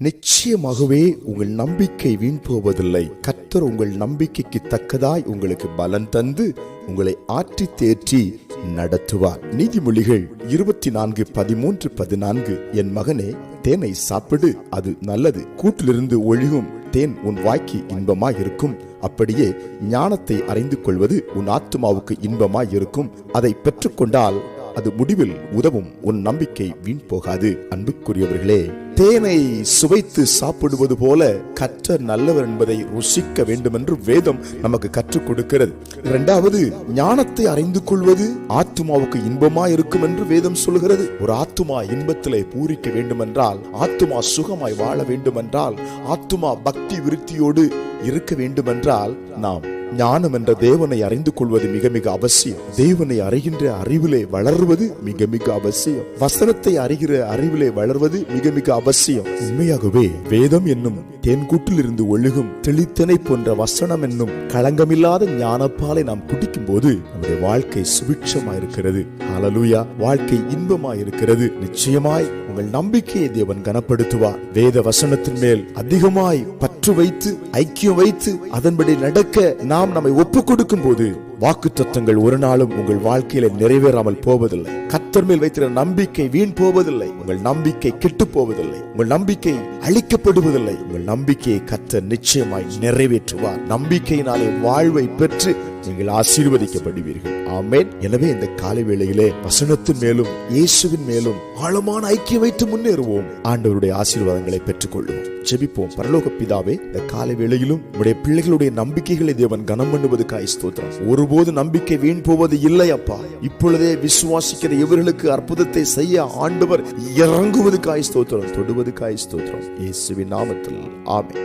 நிச்சயமாகவே உங்கள் நம்பிக்கை வீண் போவதில்லை கத்தர் உங்கள் நம்பிக்கைக்கு தக்கதாய் உங்களுக்கு பலன் தந்து உங்களை ஆற்றி தேற்றி நடத்துவார். நீதிமொழிகள் இருபத்தி நான்கு பதிமூன்று பதினான்கு. என் மகனே தேனை சாப்பிடு அது நல்லது. கூட்டிலிருந்து ஒழுகும் தேன் உன் வாய்க்கு இன்பமாய் இருக்கும் அப்படியே ஞானத்தை அறிந்து கொள்வது உன் ஆத்மாவுக்கு இன்பமாய் இருக்கும் அதை பெற்றுக்கொண்டால் அது முடிவில் உதவும் உன் நம்பிக்கை வீண் போகாது. அன்புக்குரியவர்களே தேனை சுவைத்து சாப்பிடுவது போல கற்ற நல்லவர் என்பதை ருசிக்க வேண்டும் என்று வேதம் நமக்கு கற்றுக் கொடுக்கிறது. இரண்டாவது ஞானத்தை அறிந்து கொள்வது ஆத்துமாவுக்கு இன்பமா இருக்கும் என்று வேதம் சொல்கிறது. ஒரு ஆத்துமா இன்பத்திலே பூரிக்க வேண்டுமென்றால் ஆத்துமா சுகமாய் வாழ வேண்டுமென்றால் ஆத்துமா பக்தி விருத்தியோடு இருக்க வேண்டுமென்றால் நாம் ஞானம் என்ற தேவனை அறிந்து கொள்வது மிக மிக அவசியம். தேவனை அறிகின்ற அறிவிலே வளர்வது மிக மிக அவசியம். வசனத்தை அறிகிற அறிவிலே வளர்வது மிக மிக அவசியம். உண்மையாகவே வேதம் என்னும் தேன்கூட்டில் இருந்து ஒழுகும் தெளித்தனை போன்ற வசனம் என்னும் களங்கமில்லாத ஞானப்பாலை நாம் குடிக்கும் போது நம்முடைய வாழ்க்கை சுபிட்சமாயிருக்கிறது. அலலுயா வாழ்க்கை இன்பமாயிருக்கிறது. நிச்சயமாய் உங்கள் நம்பிக்கையை தேவன் கனப்படுத்துவார். வேத வசனத்தின் மேல் அதிகமாய் பற்று வைத்து ஐக்கியம் வைத்து அதன்படி நடக்க நாம் நம்மை ஒப்புக் கொடுக்கும் போது வாக்கு தத்துவங்கள் ஒரு நாளும் உங்கள் வாழ்க்கையில நிறைவேறாமல் போவதில்லை. கத்தர் மேல் வைத்திருந்த நம்பிக்கை வீண் போவதில்லை. உங்கள் நம்பிக்கை கெட்டு போவதில்லை. உங்கள் நம்பிக்கை அழிக்கப்படுவதில்லை. உங்கள் நம்பிக்கையை கத்தர் நிச்சயமாய் நிறைவேற்றுவார். நம்பிக்கையினாலே வாழ்வை பெற்று நீங்கள் ஆசீர்வதிக்கப்படுவீர்கள். ஆமேன். எனவே இந்த காலை வேளையிலே வசனத்தின் மேலும் இயேசுவின் மேலும் ஆழமான ஐக்கியம் வைத்து முன்னேறுவோம். ஆண்டவருடைய ஆசீர்வாதங்களை பெற்றுக்கொள்வோம் ஜெபிப்போம். பரலோக பிதாவே இந்த காலை வேளையிலும் உடைய பிள்ளைகளுடைய நம்பிக்கைகளை தேவன் கனம் பண்ணுவதற்காய் ஸ்தோத்திரம் ஒருபோது நம்பிக்கை வீண் போவது இல்லை அப்பா. இப்பொழுதே விசுவாசிக்கிற இவர்களுக்கு அற்புதத்தை செய்ய ஆண்டவர் இறங்குவதற்காய் ஸ்தோத்திரம் தொடுவதற்காய் ஸ்தோத்திரம். இயேசுவின் நாமத்தில் ஆமே